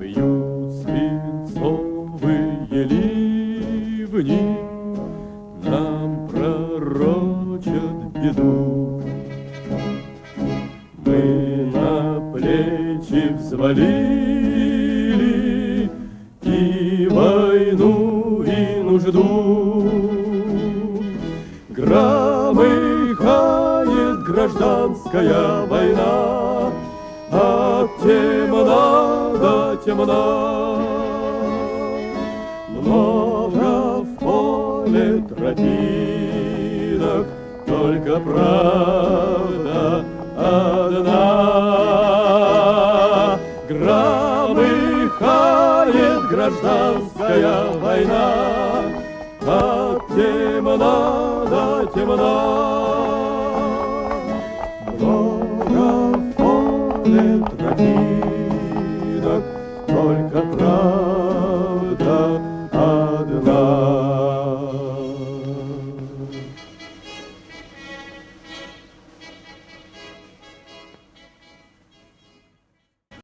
Бьют свинцовые ливни, Нам пророчат беду. Мы на плечи взвалили И войну, и нужду. Громыхает гражданская война, темна. Много в поле тропинок, Только правда одна. Громыхает гражданская война, От темна до темна. Много в поле тропинок, católica.